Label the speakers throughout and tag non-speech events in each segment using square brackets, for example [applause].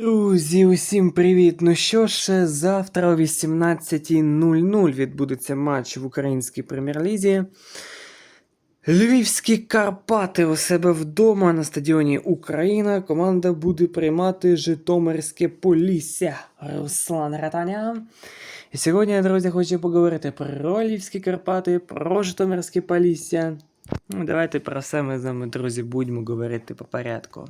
Speaker 1: Друзі, усім привіт! Ну що ж, завтра о 18.00 відбудеться матч в українській прем'єр-лізі. Львівські Карпати у себе вдома на стадіоні Україна. Команда буде приймати Житомирське Полісся. Руслан Ратаня. І сьогодні, друзі, хочу поговорити про Львівські Карпати, про Житомирське Полісся. Ну, давайте про все ми з вами, друзі, будемо говорити по порядку.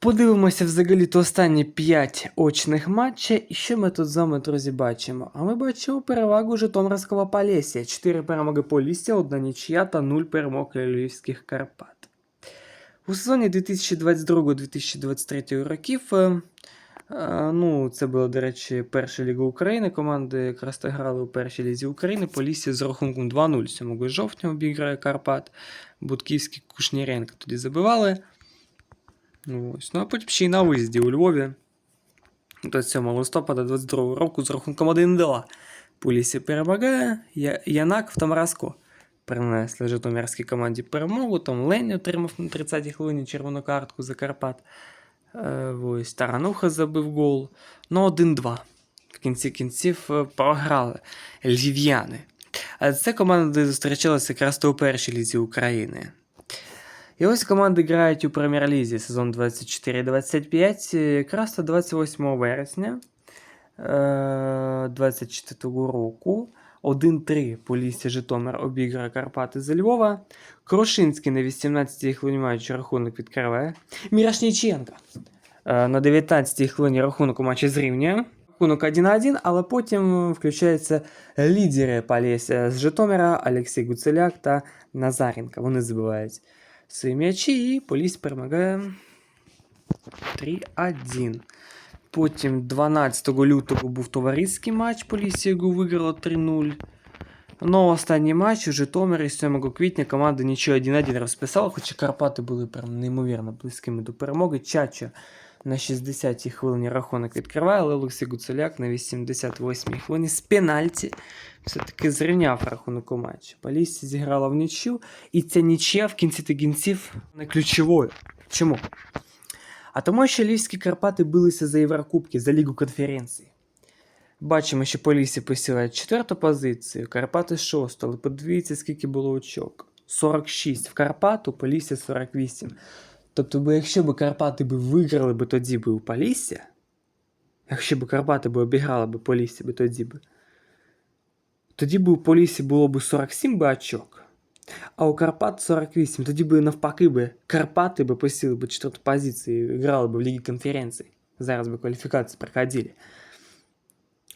Speaker 1: Подивимося взагалі то останні 5 очних матчів. І що ми тут з вами, друзі, бачимо? А ми бачимо перевагу Житомирського Полісся. 4 перемоги Полісся, 1 нічия та 0 перемог Львівських Карпат. У сезоні 2022-2023 років. е, е, Ну, це була, до речі, перша ліга України. Команди якраз грали у першій лізі України. Полісся з рахунком 2-0 7 жовтня обіграє Карпат. Будківський Кушніренко тоді забивали. Ось. Ну а потім ще й на виїзді у Львові 27 листопада 22 року з рахунком 1-2. Полісся перемагає. Янак в Тамараско принесли Житомирській команді перемогу. Там Лень отримав на 30-й хвилині червону картку за Карпат. Е, ось Тарануха забив гол. Ну, 1-2. В кінці кінців е, програли львів'яни. А це команди зустрічалися якраз то у першій лізі України. І ось команди грають у прем'єр-лізі сезон 24-25, якраз то 28 вересня е, 24 року. 1-3 Полісся Житомир обіграє Карпати з Львова. Крошинський на 18-й хвилині маючи рахунок відкриває. Мірошніченка е, на 19-й хвилині рахунок у матчі зрівнює. Рахунок 1-1, але потім включаються лідери Полісся з Житомира Олексій Гуцеляк та Назаренко. Вони забивають Свої м'ячі і Поліс перемагає 3-1. Потім 12 лютого був товариський матч, Полісся його виграла 3-0. Но останній матч у Житомирі 7 квітня команда нічого 1-1 розписала, хоча Карпати були прям неймовірно близькими до перемоги. Чачо на 60-й хвилині рахунок відкриває, але Олексій Гуцеляк на 88-й хвилині з пенальті все-таки зрівняв рахунок у матчі. Полісся зіграла в нічю, і ця нічия в кінці та кінців не ключовою. Чому? А тому, що Львівські Карпати билися за Єврокубки, за Лігу конференцій. Бачимо, що Полісся посілає четверту позицію, Карпати шосту, але подивіться, скільки було очок. 46 в Карпату, Полісся 48. Тобто, бо якщо б Карпати би виграли би тоді би у Полісся, якщо б Карпати би обіграли би Полісся би тоді би, тоді б у Полісі було б 47 би очок, а у Карпат 48. Тоді би навпаки би Карпати би посіли б четверту позицію і грали б в Лігі конференцій. Зараз би кваліфікації проходили.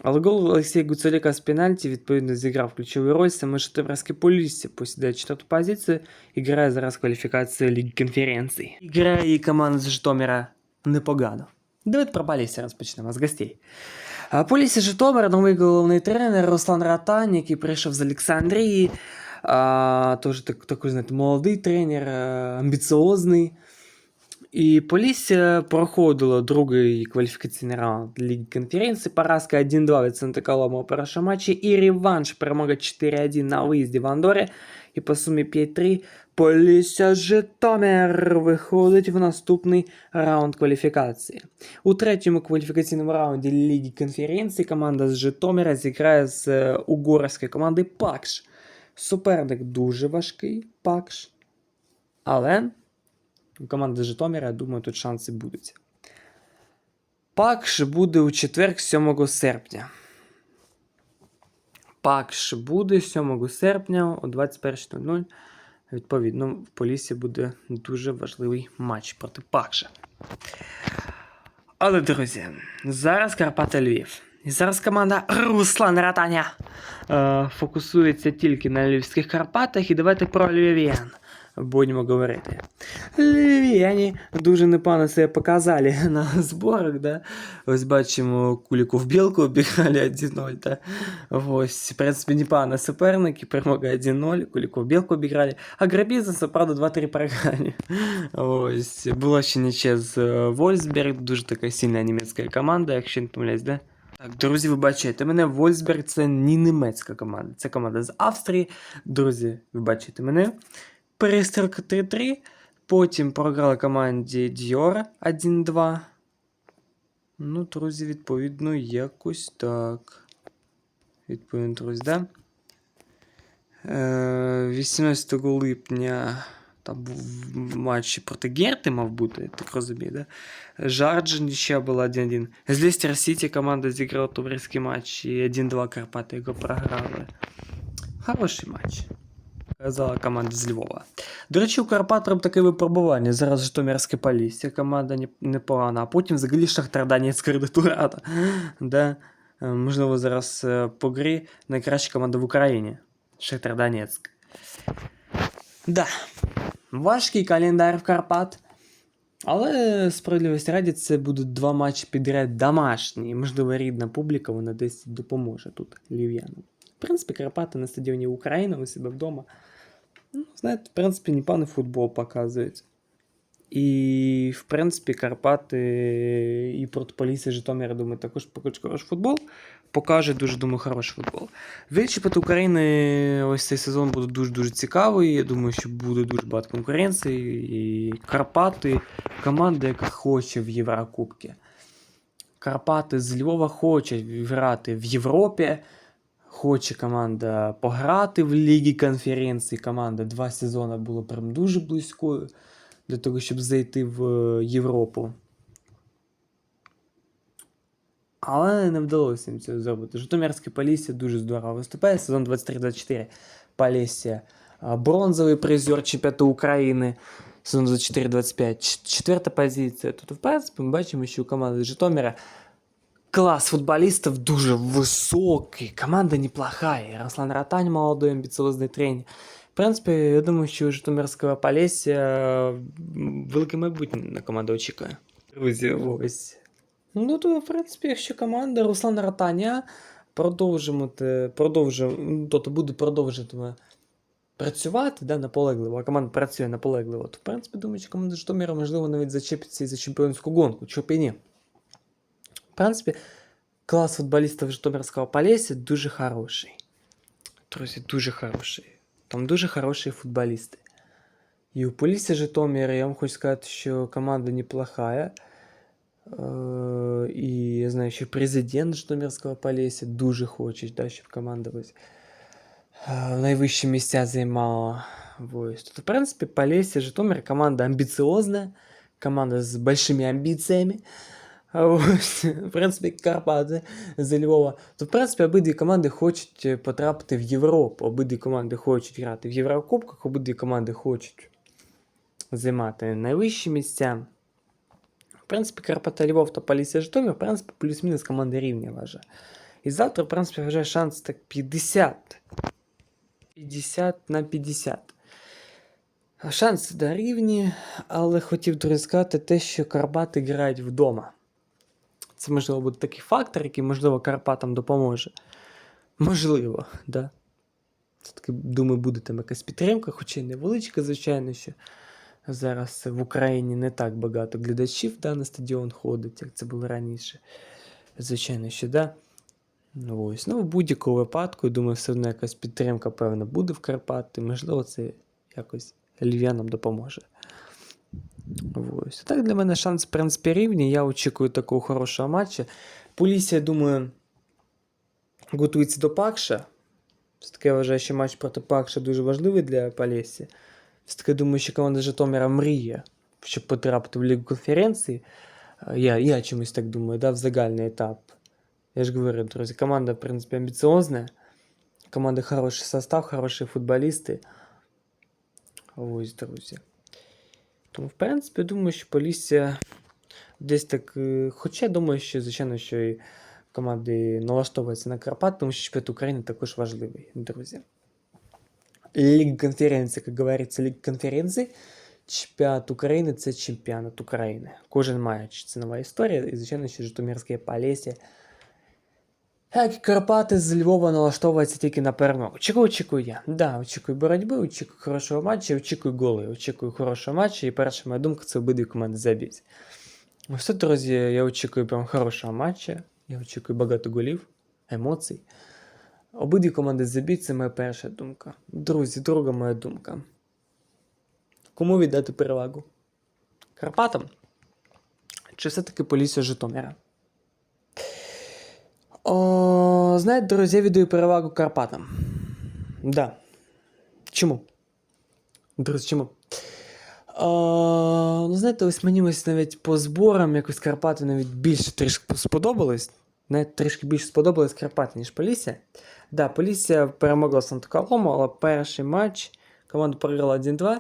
Speaker 1: Але гол Олексія Гуцеляка з пенальті, відповідно, зіграв ключову роль. Саме Житомирське Полісся посідає четверту позицію і грає зараз кваліфікацію Ліги конференцій. І грає і команда з Житомира непогано. Давайте про Полісся розпочнемо з гостей. А Полісся Житомира, новий головний тренер Руслан Ратань, який прийшов з Олександрії. А, Тож так, такий, знаєте, молодий тренер, а, амбіціозний. І Полісся проходило другий кваліфікаційний раунд Ліги конференції. Поразка 1-2 від Санта-Колома у першому матчі. І реванш перемога 4-1 на виїзді в Андорі. І по сумі 5-3 Полісся Житомир виходить в наступний раунд кваліфікації. У третьому кваліфікаційному раунді Ліги конференції команда з Житомира зіграє з е, угорської команди Пакш. Суперник дуже важкий, Пакш. Але у команди Житомира, я думаю, тут шанси будуть. Пакш буде у четвер 7 серпня. Пакш буде 7 серпня о 21.00. Відповідно, в Полісі буде дуже важливий матч проти Пакша. Але, друзі, зараз Карпата Львів. І зараз команда Руслан Ратаня е, фокусується тільки на львівських Карпатах. І давайте про львів'ян будемо говорити. Львів'яні дуже непогано себе показали [laughs] на зборах. Да? Ось бачимо куліку в білку обіграли 1-0. Да? Ось, в принципі, непогано суперники, перемога 1-0, куліку в білку обіграли. А Грабізеса, правда, 2-3 програли. Ось, була ще нічия з е, Вольсберг, дуже така сильна німецька команда, якщо не помиляюсь, да? Так, друзі, ви бачите, мене Вольсберг це не німецька команда, це команда з Австрії. Друзі, ви бачите мене. Перестрілка 3-3. Потім програли команді Dior 1-2. Ну, друзі, відповідно, якось так. Відповідно, друзі, да? Е, 18 липня там був матч проти Герти, мав бути, так розумію, да? Жарджин ще була 1-1. З Лестер Сіті команда зіграла товариський матч і 1-2 Карпати його програли. Хороший матч. Казала команда з Львова. До речі, у Карпат робить таке випробування. Зараз Житомирське Полісся, команда не- непогана, а потім взагалі Шахтар Донецьк кредитурата. Да? Е, Можливо, зараз е, по грі найкраща команда в Україні. Шахтар Донецьк. Да. Важкий календар в Карпат. Але справедливості раді, це будуть два матчі підряд домашні. Можливо, рідна публіка, вона десь допоможе тут львів'янам. В принципі, Карпати на стадіоні Україна у себе вдома. Ну, знаєте, в принципі, непоганий футбол показують. І, в принципі, Карпати і проти Полісся Житомира, думаю, також покажуть хороший футбол. Покаже дуже, думаю, хороший футбол. Вічі проти України ось цей сезон буде дуже-дуже цікавий. Я думаю, що буде дуже багато конкуренції. І Карпати команда, яка хоче в Єврокубки. Карпати з Львова хочуть грати в Європі. Хоче команда пограти в Лігі конференції. Команда два сезони була прям дуже близькою для того, щоб зайти в е, Європу. Але не вдалося їм це зробити. Житомирське Полісся дуже здорово виступає. Сезон 23-24 Полісся. Бронзовий призер чемпіонату України. Сезон 24-25. Четверта позиція. Тут, в принципі, ми бачимо, що у команди Житомира клас футболістів дуже високий. Команда неплохая. Руслан Ротань молодой, амбіціозний тренер. В принципі, я думаю, що у Житомирського Полісся м, велике майбутнє на команду очікує. Друзі, ось. Ну, то, в принципі, якщо команда Руслана Ротаня продовжимо, продовжує, тобто буде продовжувати працювати да, наполегливо, а команда працює наполегливо, то, в принципі, думаю, що команда Житомира, можливо, навіть зачепиться і за чемпіонську гонку, чого б і ні. В принципі, клас футболістів Житомирського Полісся дуже хороший. Друзі, дуже хороший. Там дуже хороші футболісти. І у Полісся Житомира, я вам хочу сказати, що команда неплохая. Е, І я знаю, що президент Житомирського Полісся дуже хоче, да, щоб команда ось, е, найвищі місця займала. Ось. Тут, в принципі, Полісся Житомир команда амбіціозна, команда з большими амбіціями. Ось, в принципі, Карпати з Львова. То, в принципі, обидві команди хочуть е, потрапити в Європу. Обидві команди хочуть грати в Єврокубках, обидві команди хочуть займати найвищі місця. В принципі, Карпата Львов та Полісся Житомир, в принципі, плюс-мінус команди рівні вважаю. І завтра, в принципі, вже шанс так 50. 50 на 50. Шанси да, рівні, але хотів сказати те, що Карпати грають вдома. Це, можливо, буде такий фактор, який, можливо, Карпатам допоможе. Можливо, да. Це таки, думаю, буде там якась підтримка, хоча й невеличка, звичайно, що зараз в Україні не так багато глядачів да, на стадіон ходить, як це було раніше. Звичайно, що да. Ну, ось. ну, в будь-якому випадку, думаю, все одно якась підтримка, певно, буде в Карпати. Можливо, це якось львів'янам допоможе. Ось. Так, для мене шанс, в принципі, рівні. Я очікую такого хорошого матчу. Полісся, я думаю, готується до Пакша. Все-таки я вважаю, що матч проти Пакша дуже важливий для Полісся. Все-таки думаю, що команда Житомира мріє, щоб потрапити в Лігу конференції. Е, Я, я чомусь так думаю, да, в загальний етап. Я ж говорю, друзі, команда, в принципі, амбіціозна. Команда хороший состав, хороші футболісти. Ось, друзі. Тому, в принципі, думаю, що Полісся десь так. е, Хоча думаю, що, звичайно, що і команди налаштовуються на Карпат, тому що чемпіонат України також важливий, друзі. Ліга конференції, як говориться, Ліга конференції. Чемпіонат України це чемпіонат України. Кожен матч це нова історія, і, звичайно, що Житомирське Полісся. Як Карпати з Львова налаштовуються тільки на перемогу. Чого очікую я? Да, очікую боротьби, очікую хорошого матчу, очікую голи, очікую хорошого матчу, і перша моя думка це обидві команди заб'ють. Все, друзі, я очікую прям хорошого матча. Я очікую багато голів, емоцій. Обидві команди заб'ють, це моя перша думка. Друзі, друга моя думка. Кому віддати перевагу? Карпатам? Чи все-таки Полісся Житомира? О, знаєте, друзі, я віддаю перевагу Карпатам. Да. Чому? Друзі, чому? О, ну, знаєте, ось мені ось навіть по зборам якось Карпати навіть більше трішки сподобались. Навіть трішки більше сподобались Карпати, ніж Полісся. Да, Полісся перемогла Санта-Колому, але перший матч команда програла 1-2.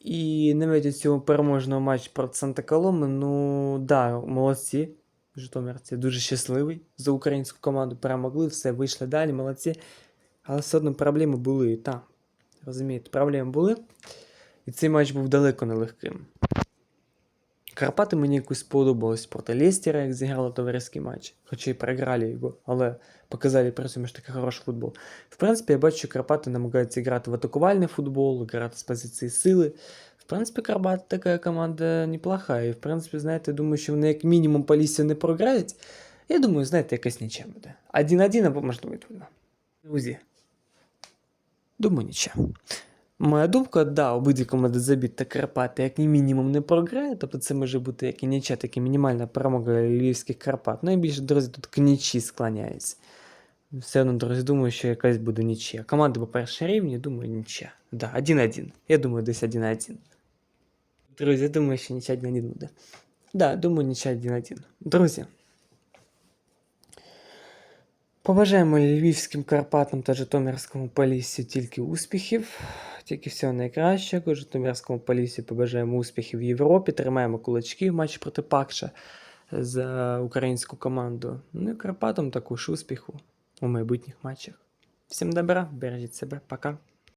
Speaker 1: І навіть у цьому переможному матчі проти Санта-Коломи, ну да, молодці. Житомирці дуже щасливий за українську команду. Перемогли, все, вийшли далі, молодці. Але все одно проблеми були і там. Розумієте, проблеми були. І цей матч був далеко не легким. Карпати мені якось сподобалось проти Лестера, як зіграли товариський матч, хоча й програли його, але показали при цьому ж таки хороший футбол. В принципі, я бачу, що Карпати намагаються грати в атакувальний футбол, грати з позиції сили. В принципі, Карпати така команда неплоха. І в принципі, знаєте, думаю, що вони як мінімум по лісі не програють. Я думаю, знаєте, якась нічим буде. 1-1 або можливо і 2 Друзі. Думаю, нічого. Моя думка, да, обидві команди забіт та Карпати як мінімум не програє, тобто це може бути як і нічия, так і мінімальна перемога львівських Карпат. Найбільше, друзі, тут к нічі склоняється. Все одно, друзі, думаю, що якась буде нічия. Команди по першій рівні, думаю, нічия. Да, 1-1. Я думаю, десь 1-1. Друзі, думаю, що нічия 1-1 буде. Да, думаю, нічия 1-1. Друзі. Побажаємо львівським Карпатам та Житомирському Поліссі тільки успіхів, тільки всього найкращого. Житомирському Поліссі побажаємо успіхів в Європі. Тримаємо кулачки в матчі проти Пакша за українську команду. Ну і Карпатам також успіху у майбутніх матчах. Всім добра, бережіть себе, пока.